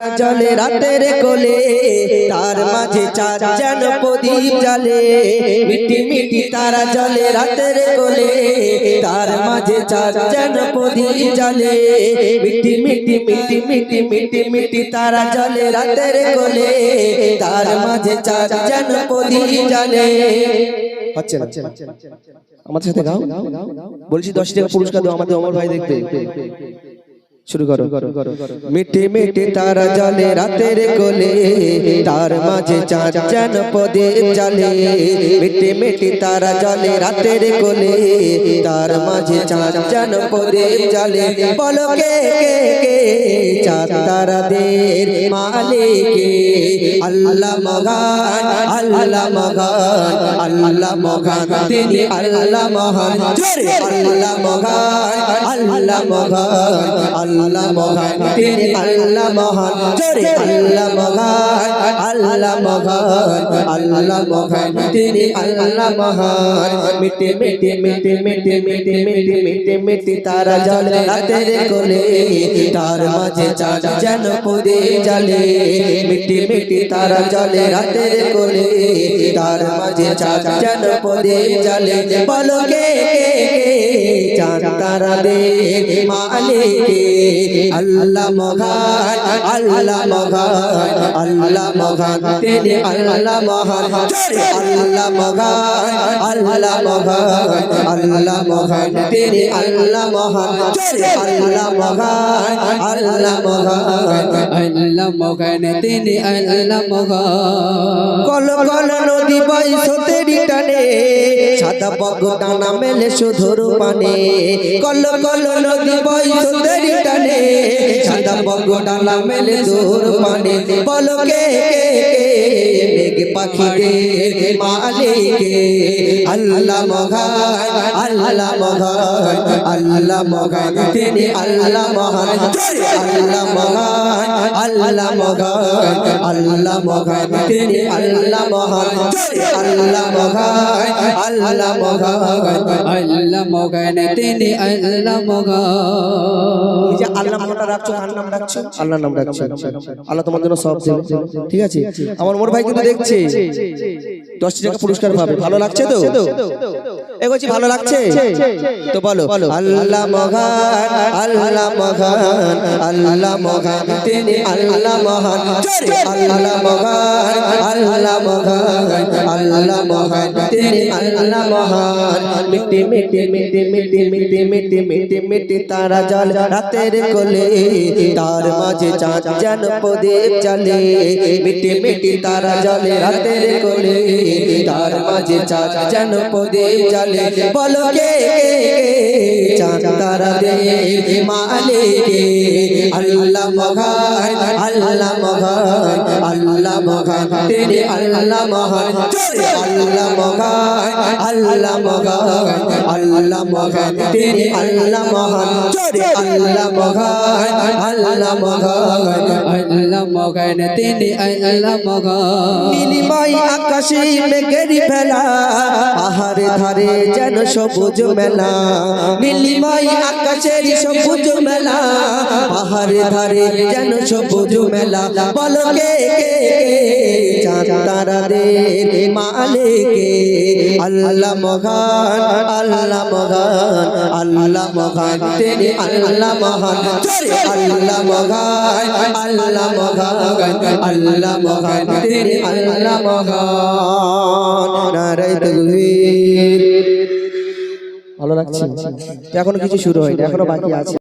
জলে রাতের কোলে, তার মাঝে চার যেন প্রদীপ জ্বালে। মিটি মিটি তারা জলে রাতের কোলে, তার মাঝে চার যেন প্রদীপ জ্বালে। মিটি মিটি মিটি মিটি মিটি মিটি তারা জলে রাতের কোলে, তার মাঝে চার যেন প্রদীপ জ্বালে। হচ্ছে না সাথে গাও। বলছি দশ পুরস্কার দাও আমাদের অমর ভাই দেখবে শুরু করো। মিটে মিটে তারা জলে রাতের কোলে তার মাঝে চাঁদ যেন পদে জলে মিটে মিটে তারা জলে রাতের কোলে তার মাঝে চাঁদ যেন পদে জলে বলো কে কে কে? চাঁদ তারাদের মালিকে। আল্লাহ মগান আল্লাহ মগান আল্লাহ মগান তিনি আল্লাহ মহান। আল্লাহ মগান আল্লাহ মগান আল্লাহ মহান, তিনি আল্লাহ মহান জোরে আল্লাহ মহান আল্লাহ মহান আল্লাহ মহান, তিনি আল্লাহ মহান। মিটে মিটে মিটে মিটে মিটে মিটে মিটে মিটে, তারা জল রাতের কোলে, তার মাঝে চাঁদ যেন পদে জলে মিটে মিটে, তারা জলে রাতের কোলে, তার মাঝে চাঁদ যেন পদে জলে বলো কে কে কে চাঁদ তারা দে मालिक अल्लाह मोहन अल्लाह मोहन अल्लाह मोहन तेरे अल्लाह मोहन अल्लाह मोहन अल्लाह मोहन अल्लाह मोहन तेरे अल्लाह मोहन अल्लाह मोहन अल्लाह मोहन अल्लाह मोहन तेरे अल्लाह मोहन कल कल नदी बाई सो तेरी टने সাদা বগ টানা মেলে শুধুর পানে কল কল নদী বই সতেরি টানে। সাদা বগ টানা মেলে দূর পানে বল কে মেঘ পাখিদের মালিকে? আল্লাহ মগান আল্লাহ মগান আল্লাহ মগান তিনি আল্লাহ মহান। আল্লাহ মগান আল্লাহ মগান আল্লাহ মগান তিনি আল্লাহ মহান আল্লাহ মগান আল্লাহ মগান আল্লাহ মগান তিনি আল্লাহ মগান যে আল্লাহ তোমার জন্য সব ঠিক আছে আমার মোর ভাই কিন্তু দেখছে দশটি টাকা পুরস্কার পাবে ভালো লাগছে তো এগোছি ভালো লাগছে? তো বলো আল্লাহ মহান আল্লাহ মহান আল্লাহ মহান তিনি আল্লাহ মহান। আল্লাহ মহান আল্লাহ মহান আল্লাহ মহান তিনি আল্লাহ মহান। মিটি মিটি মিটি মিটি মিটি মিটি মিটি মিটি তারা জল রাতের কোলে তার মাঝে চাঁদ যেন প্রদীপ জ্বালে। মিটি মিটি তারা জলে রাতের কোলে তার মাঝে চাঁদ যেন প্রদীপ ডালে বলো কে চাঁদারা দে মালে আল্লাহ মগান আল্লাহ মগান আল্লাহ মহান, তিনি আল্লাহ মহান আল্লাহ মহান আল্লাহ মহান আল্লাহ মহান, তিনি আল্লাহ মহান আল্লাহ মহান আল্লাহ মহান, আল্লাহ মগান তিনি আল্লাহ মগান নীলিমাই আকাশে মেঘেরি ফেলা আহারে ধারে যেন সবুজ মেলা। নীলিমাই আকাশের সবুজ মেলা, আহারে ধারে যেন সবুজ মেলা। বলো ভালো লাগছে? এখনও কিছু শুরু হয়নি এখনও বাকি আছে।